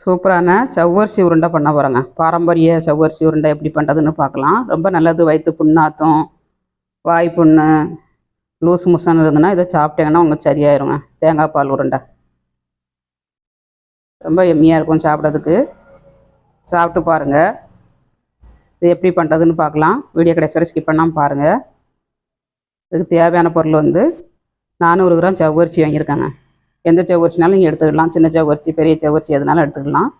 சூப்பரான சவ்வரிசி உருண்டை பண்ண போகிறேங்க பாரம்பரிய சவ்வரிசி உருண்டை எப்படி பண்ணுறதுன்னு பார்க்கலாம். ரொம்ப நல்லது வயிற்று புண்ணாத்தம் வாய் புண்ணு லூஸ் முசன் இருந்ததுன்னா இதை சாப்பிட்டீங்கன்னா உங்களுக்கு சரியாயிருங்க. தேங்காய் பால் உருண்டை. ரொம்ப எம்மியாக இருக்கும் சாப்பிட்றதுக்கு. சாப்பிட்டு பாருங்கள் இது எப்படி பண்ணுறதுன்னு பார்க்கலாம். வீடியோ கடைசி வரை ஸ்கிப் பண்ணாமல் பாருங்கள் இதுக்கு தேவையான பொருள் வந்து நானூறு கிராம் சவ்வரிசி வாங்கியிருக்கேங்க. எந்த சவ்வரிசினாலும் நீங்கள் எடுத்துக்கலாம். சின்ன சவ்வரிசி பெரிய சவ்வரிசி எதுனாலும் எடுத்துக்கலாம்.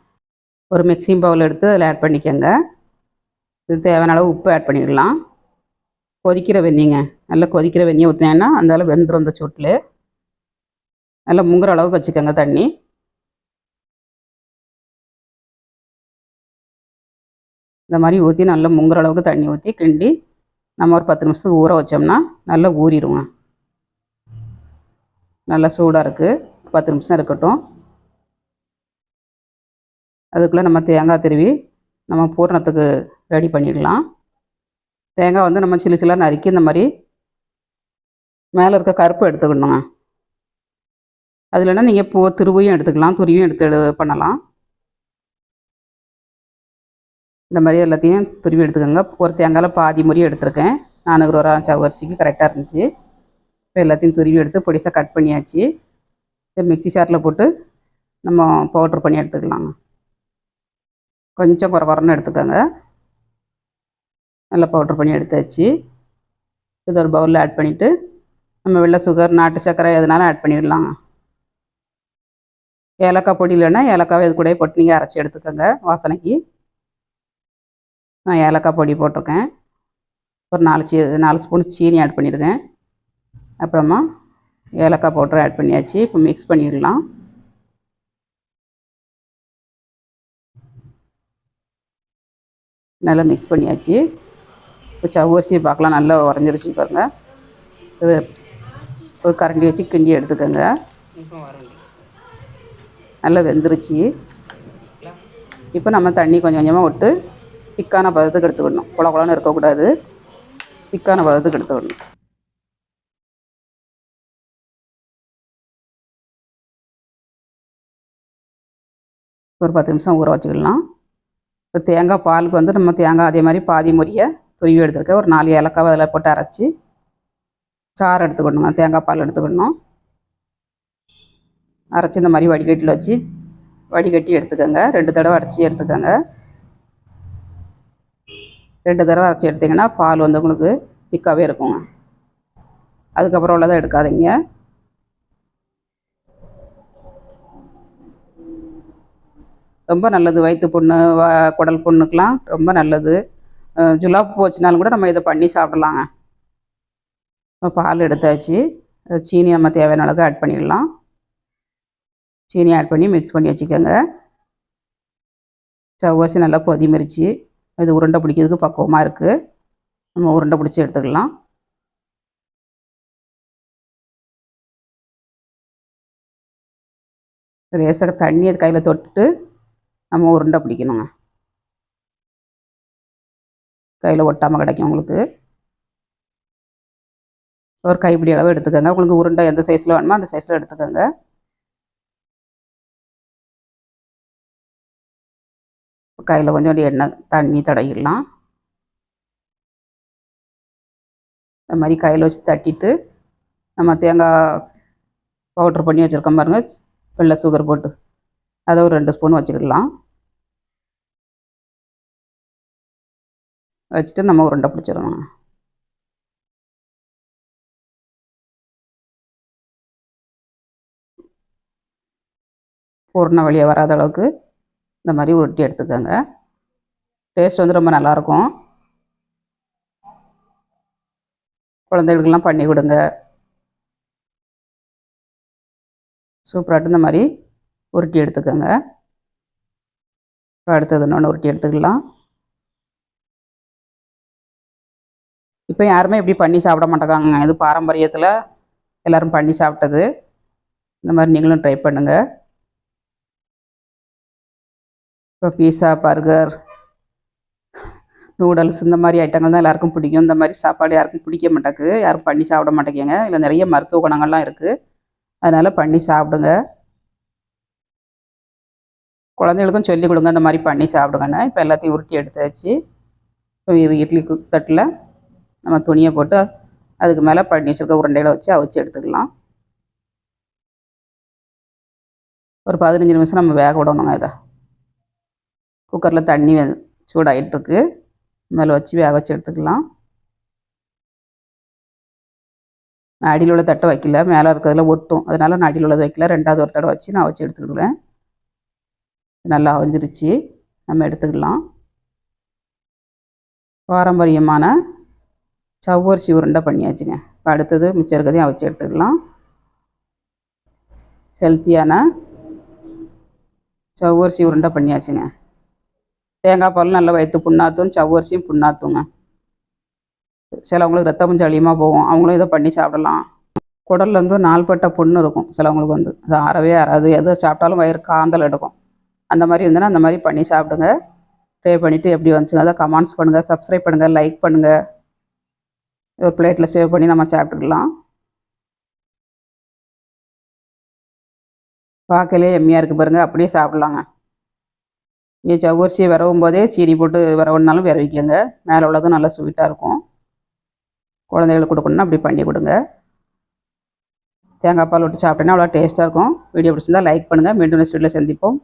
ஒரு மிக்சிங் பவுல் எடுத்து அதில் ஆட் பண்ணிக்கோங்க. இது தேவையான அளவு உப்பு ஆட் பண்ணிக்கலாம். கொதிக்கிற வெந்நீங்க நல்லா கொதிக்கிற வெந்நியை ஊற்றினேன்னா அந்த அளவு வெந்துடும் இந்த சூட்டில். நல்லா முங்குற அளவுக்கு வச்சுக்கோங்க தண்ணி. இந்த மாதிரி ஊற்றி நல்லா முங்குற அளவுக்கு தண்ணி ஊற்றி கிண்டி நம்ம ஒரு பத்து நிமிஷத்துக்கு ஊற வச்சோம்னா நல்லா ஊறிடுவோம் நல்லா சூடாக இருக்குது பத்து நிமிஷம் இருக்கட்டும். அதுக்குள்ளே நம்ம தேங்காய் திருவி நம்ம பூரணத்துக்கு ரெடி பண்ணிடலாம். தேங்காய் வந்து நம்ம சில்லு சில்லாக நறுக்கி இந்த மாதிரி மேலே இருக்க கருப்பு எடுத்துக்கணுங்க. அது இல்லைன்னா நீங்கள் பூ திருவையும் எடுத்துக்கலாம் துருவியும் எடுத்து எடு- பண்ணலாம். இந்த மாதிரி எல்லாத்தையும் துருவி எடுத்துக்கோங்க. ஒரு தேங்காயில் பாதி முறையும் எடுத்திருக்கேன். நானூறு ரூபா சவரிசிக்கு கரெக்டாக இருந்துச்சு. இப்போ எல்லாத்தையும் துருவி எடுத்து பொடிசாக கட் பண்ணியாச்சு. இதை மிக்ஸி சாரில் போட்டு நம்ம பவுட்ரு பண்ணி எடுத்துக்கலாங்க. கொஞ்சம் குறை குறைன்னு எடுத்துக்கோங்க. நல்லா பவுட்ரு பண்ணி எடுத்தாச்சு. இது ஒரு பவுலில் ஆட் பண்ணிவிட்டு நம்ம வெள்ளை சுகர் நாட்டு சர்க்கரை எதுனாலும் ஆட் பண்ணிடலாங்க. ஏலக்காய் பொடி இல்லைன்னா ஏலக்காவை இது கூட போட்டு நீங்கள் அரைச்சி எடுத்துக்கோங்க வாசனைக்கு. நான் ஏலக்காய் பொடி போட்டிருக்கேன். ஒரு நாலு சீ நாலு ஸ்பூன் சீனி ஆட் பண்ணியிருக்கேன் அப்புறமா ஏலக்காய் பவுடர் ஆட் பண்ணியாச்சு. இப்போ மிக்ஸ் பண்ணிடலாம். நல்லா மிக்ஸ் பண்ணியாச்சு. இப்போ சவ்வரிசியை பார்க்கலாம். நல்லா உறைஞ்சிருச்சு பாருங்கள் இது ஒரு கரண்டி வச்சு கிண்டி எடுத்துக்கோங்க. நல்லா வெந்துருச்சு. இப்போ நம்ம தண்ணி கொஞ்சம் கொஞ்சமாக விட்டு திக்கான பதத்துக்கு எடுத்துக்கணும். குள குளம்னு இருக்கக்கூடாது. திக்கான பதத்துக்கு எடுத்துக்கணும். ஒரு பத்து நிமிஷம் ஊற வச்சுக்கலாம். இப்போ தேங்காய் பாலுக்கு வந்து நம்ம தேங்காய் அதே மாதிரி பாதி முறியை துருவி எடுத்துருக்கேன். ஒரு நாலு ஏலக்காய் அதில் போட்டு அரைச்சி சாறு எடுத்துக்கணுங்க. தேங்காய் பால் எடுத்துக்கணும். அரைச்சி இந்த மாதிரி வடிகட்டியில் வச்சு வடிகட்டி எடுத்துக்கோங்க. ரெண்டு தடவை அரைச்சி எடுத்துக்கோங்க. ரெண்டு தடவை அரைச்சி எடுத்திங்கன்னா பால் வந்து உங்களுக்கு திக்காகவே இருக்குங்க. அதுக்கப்புறம் உள்ளதை எடுக்காதீங்க. ரொம்ப நல்லது. வயிற்று புண்ணு குடல் புண்ணுக்கெலாம் ரொம்ப நல்லது. ஜுலாப்பு ஜுலாப் போச்சுனாலும் கூட நம்ம இதை பண்ணி சாப்பிடலாங்க. இப்போ பால் எடுத்தாச்சு. சீனி நம்ம தேவையான அளவுக்கு ஆட் பண்ணிடலாம். சீனி ஆட் பண்ணி மிக்ஸ் பண்ணி வச்சுக்கோங்க. சவ்வரிசி நல்லா கொதிமரிச்சு இது உருண்டை பிடிக்கிறதுக்கு பக்குவமாக இருக்குது நம்ம உருண்டை பிடிச்சி எடுத்துக்கலாம். ரேசக தண்ணியை கையில் தொட்டு நம்ம உருண்டை பிடிக்கணுங்க. கையில் ஒட்டாமல் கிடைக்கும் உங்களுக்கு. ஒரு கைப்பிடி அளவு எடுத்துக்கோங்க. உங்களுக்கு உருண்டை எந்த சைஸில் வேணுமோ அந்த சைஸில் எடுத்துக்கோங்க. கையில் கொஞ்சோண்டு எண்ணெய் தண்ணி தடவிடலாம். இந்த மாதிரி கையில் வச்சு தட்டிட்டு நம்ம தேங்காய் பவுட்ரு பண்ணி வச்சுருக்கோம் பாருங்க. வெள்ளை சுகர் போட்டு. அதை ஒரு ரெண்டு ஸ்பூன் வச்சுக்கிடலாம். வச்சுட்டு நம்ம உருண்டை பிடிச்சிடணும். பூர்ண வழியாக வராத அளவுக்கு இந்த மாதிரி உருட்டி எடுத்துக்கோங்க. டேஸ்ட் வந்து ரொம்ப நல்லாயிருக்கும். குழந்தைகளுக்கெல்லாம் பண்ணி கொடுங்க. சூப்பராட்டு இந்த மாதிரி உருட்டி எடுத்துக்கோங்க. இப்போ அடுத்தது இன்னொன்று உருட்டி எடுத்துக்கலாம். இப்போ யாருமே இப்படி பண்ணி சாப்பிட மாட்டேங்காங்க இது பாரம்பரியத்தில் எல்லோரும் பண்ணி சாப்பிட்டது. இந்த மாதிரி நீங்களும் ட்ரை பண்ணுங்கள் இப்போ பீஸா பர்கர் நூடுல்ஸ் இந்த மாதிரி ஐட்டங்கள் தான் எல்லாருக்கும் பிடிக்கும். இந்த மாதிரி சாப்பாடு யாருக்கும் பிடிக்க மாட்டேங்குது. யாரும் பண்ணி சாப்பிட மாட்டேங்க இல்லை நிறைய மருத்துவ குணங்கள்லாம் இருக்குது அதனால் பண்ணி சாப்பிடுங்க. குழந்தைகளுக்கும் சொல்லி கொடுங்க. இந்த மாதிரி பண்ணி சாப்பிடுங்கன்னு. இப்போ எல்லாத்தையும் உருட்டி எடுத்தாச்சு. இப்போ இட்லி தட்டில். நம்ம துணியை போட்டு அதுக்கு மேலே பண்ணி வச்சுருக்க உருண்டைகளை வச்சு அவிச்சு எடுத்துக்கலாம். ஒரு பதினஞ்சு நிமிஷம் நம்ம வேக விடணுங்க இதை. குக்கரில் தண்ணி சூடாகிட்டுருக்கு மேலே வச்சு வேக வச்சு எடுத்துக்கலாம். நான் அடியில் உள்ள தட்டை வைக்கல. மேலே இருக்கிறதுல ஒட்டும். அதனால நான் அடியில் உள்ளதை வைக்கல. ரெண்டாவது ஒரு தடவை வச்சு நான் வச்சு எடுத்துக்கிடுவேன். நல்லா அவிஞ்சிருச்சு. நம்ம எடுத்துக்கலாம். பாரம்பரியமான சவ்வரிசி உருண்டை பண்ணியாச்சுங்க. இப்போ அடுத்தது மிச்சம் இருக்கிறதையும் அவிச்சு எடுத்துக்கலாம். ஹெல்த்தியான சவ்வரிசி உருண்டை பண்ணியாச்சுங்க. தேங்காய் பால் நல்லா வயிற்று புண்ணாத்தும் சவ்வரிசியும் புண்ணாத்துங்க. சிலவங்களுக்கு ரத்தம் கொஞ்சம் அழியமாக போகும். அவங்களும் இதை பண்ணி சாப்பிடலாம். குடல்ல வந்து நாள்பட்ட புண்ணு இருக்கும் சிலவங்களுக்கு வந்து. அது ஆறவே ஆறாது. எது சாப்பிட்டாலும் வயிறு காந்தல் எடுக்கும். அந்த மாதிரி இருந்ததுன்னா அந்த மாதிரி பண்ணி சாப்பிடுங்க. ட்ரை பண்ணிவிட்டு எப்படி வந்துச்சுங்க? அதை கமெண்ட்ஸ் பண்ணுங்கள் சப்ஸ்கிரைப் பண்ணுங்கள் லைக் பண்ணுங்கள் ஒரு பிளேட்டில் சேவ் பண்ணி நம்ம சாப்பிட்டுக்கலாம். பார்க்கலே எம்மியாக இருக்குது பாருங்கள் அப்படியே சாப்பிட்லாங்க. நீ சவ்வரிசியை விரவும் போதே சீனி போட்டு விரவுனாலும் விரவிக்கங்க. மேலே உள்ளதும் நல்லா ஸ்வீட்டாக இருக்கும். குழந்தைகளுக்கு கொடுக்கணும்னா அப்படி பண்ணி கொடுங்க. தேங்காய் பால் விட்டு சாப்பிட்டேன்னா அவ்வளோ டேஸ்ட்டாக இருக்கும். வீடியோ பிடிச்சிருந்தால் லைக் பண்ணுங்கள் மீண்டும் நெக்ஸ்ட் வீட்டில் சந்திப்போம்.